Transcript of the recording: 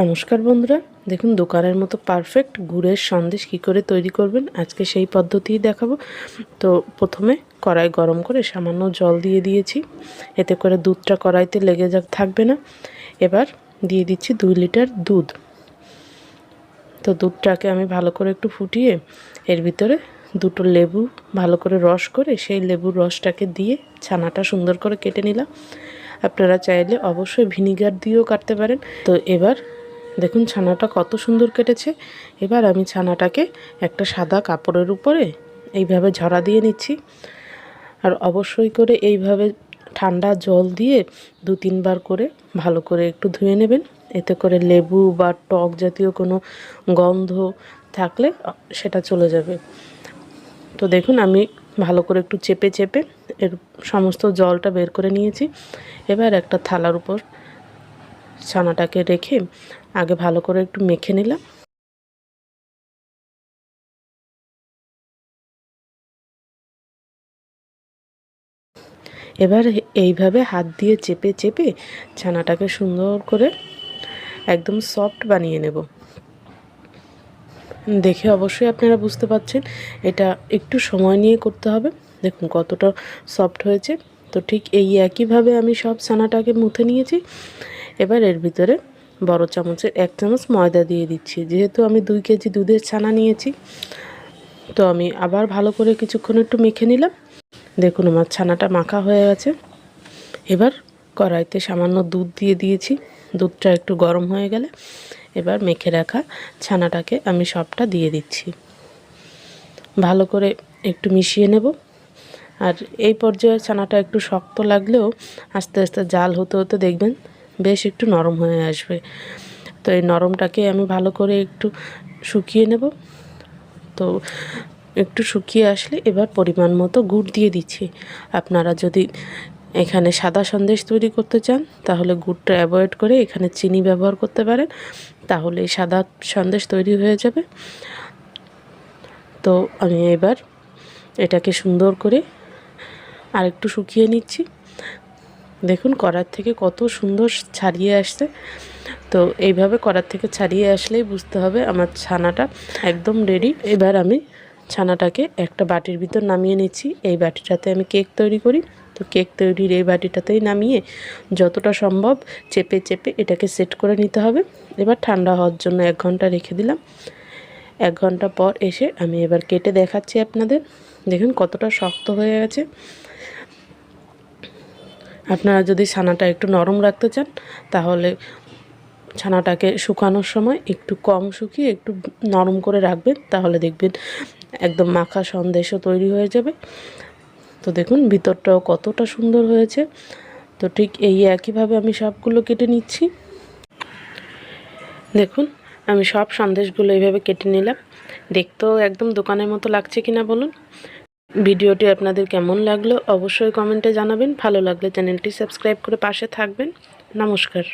নমস্কার বন্ধুরা, দেখুন দোকানের মতো পারফেক্ট গুড়ের সন্দেশ কী করে তৈরি করবেন, আজকে সেই পদ্ধতিই দেখাবো। তো প্রথমে কড়াই গরম করে সামান্য জল দিয়ে দিয়েছি, এতে করে দুধটা কড়াইতে লেগে যা থাকবে না। এবার দিয়ে দিচ্ছি দুই লিটার দুধ। তো দুধটাকে আমি ভালো করে একটু ফুটিয়ে এর ভিতরে দুটো লেবু ভালো করে রস করে সেই লেবুর রসটাকে দিয়ে ছানাটা সুন্দর করে কেটে নিলাম। আপনারা চাইলে অবশ্যই ভিনিগার দিয়েও কাটতে পারেন। তো এবার দেখুন, ছানাটা কত সুন্দর কেটেছে। এবার আমি ছানাটাকে একটা সাদা কাপড়ের উপরে এইভাবে ঝরা দিয়ে নিচ্ছি। আর অবশ্যই করে এইভাবে ঠান্ডা জল দিয়ে দু তিনবার করে ভালো করে একটু ধুয়ে নেবেন। এতে করে লেবু বা টক জাতীয় কোনো গন্ধ থাকলে সেটা চলে যাবে। তো দেখুন, আমি ভালো করে একটু চেপে চেপে এর সমস্ত জলটা বের করে নিয়েছি। এবার একটা থালার উপর ছানাটাকে রেখে আগে ভালো করে একটু মেখে নিলাম। এবার এইভাবে হাত দিয়ে চেপে চেপে ছানাটাকে সুন্দর করে একদম সফট বানিয়ে নেব। দেখে অবশ্যই আপনারা বুঝতে পারছেন, এটা একটু সময় নিয়ে করতে হবে। দেখুন কতটা সফট হয়েছে। তো ঠিক এই একইভাবে আমি সব ছানাটাকে মুথে নিয়েছি। এবার এর ভিতরে বড় চামচের এক চামচ ময়দা দিয়ে দিচ্ছি। যেহেতু আমি দুই কেজি দুধের ছানা নিয়েছি, তো আমি আবার ভালো করে কিছুক্ষণ একটু মেখে নিলাম। দেখুন আমার ছানাটা মাখা হয়ে গেছে। এবার কড়াইতে সামান্য দুধ দিয়ে দিয়েছি। দুধটা একটু গরম হয়ে গেলে এবার মেখে রাখা ছানাটাকে আমি সবটা দিয়ে দিচ্ছি। ভালো করে একটু মিশিয়ে নেব। আর এই পর্যায়ে ছানাটা একটু শক্ত লাগলেও আস্তে আস্তে জাল হতে হতে দেখবেন বেশ একটু নরম হয়ে আসবে। তো এই নরমটাকে আমি ভালো করে একটু শুকিয়ে নেব। তো একটু শুকিয়ে আসলে এবার পরিমাণ মতো গুড় দিয়ে দিচ্ছি। আপনারা যদি এখানে সাদা সন্দেশ তৈরি করতে চান, তাহলে গুড়টা অ্যাভয়েড করে এখানে চিনি ব্যবহার করতে পারেন। তাহলে সাদা সন্দেশ তৈরি হয়ে যাবে। তো আমি এবার এটাকে সুন্দর করে আর একটু শুকিয়ে নিচ্ছি। দেখুন কড়ার থেকে কত সুন্দর ছাড়িয়ে আসছে। তো এইভাবে কড়ার থেকে ছাড়িয়ে আসলেই বুঝতে হবে আমার ছানাটা একদম রেডি এবার আমি ছানাটাকে একটা বাটির ভিতর নামিয়ে নিচ্ছি। এই বাটিটাতে আমি কেক তৈরি করি। তো কেক তৈরির এই বাটিটাতেই নামিয়ে যতটা সম্ভব চেপে চেপে এটাকে সেট করে নিতে হবে। এবার ঠান্ডা হওয়ার জন্য এক ঘণ্টা রেখে দিলাম। এক ঘণ্টা পর এসে আমি এবার কেটে দেখাচ্ছি আপনাদের। দেখুন, কতটা শক্ত হয়ে গেছে। আপনারা যদি ছানাটা একটু নরম রাখতে চান, তাহলে ছানাটাকে শুকানোর সময় একটু কম শুকিয়ে একটু নরম করে রাখবেন, তাহলে দেখবেন একদম মাখা সন্দেশও তৈরি হয়ে যাবে। তো দেখুন, ভিতরটাও কতটা সুন্দর হয়েছে। তো ঠিক এই একইভাবে আমি সবগুলো কেটে নিচ্ছি। দেখুন, আমি সব সন্দেশগুলো এইভাবে কেটে নিলাম। দেখতেও একদম দোকানের মতো লাগছে কিনা বলুন। ভিডিওটি আপনাদের কেমন লাগল অবশ্যই কমেন্টে জানাবেন। ভালো লাগলে চ্যানেলটি সাবস্ক্রাইব করে পাশে থাকবেন। নমস্কার।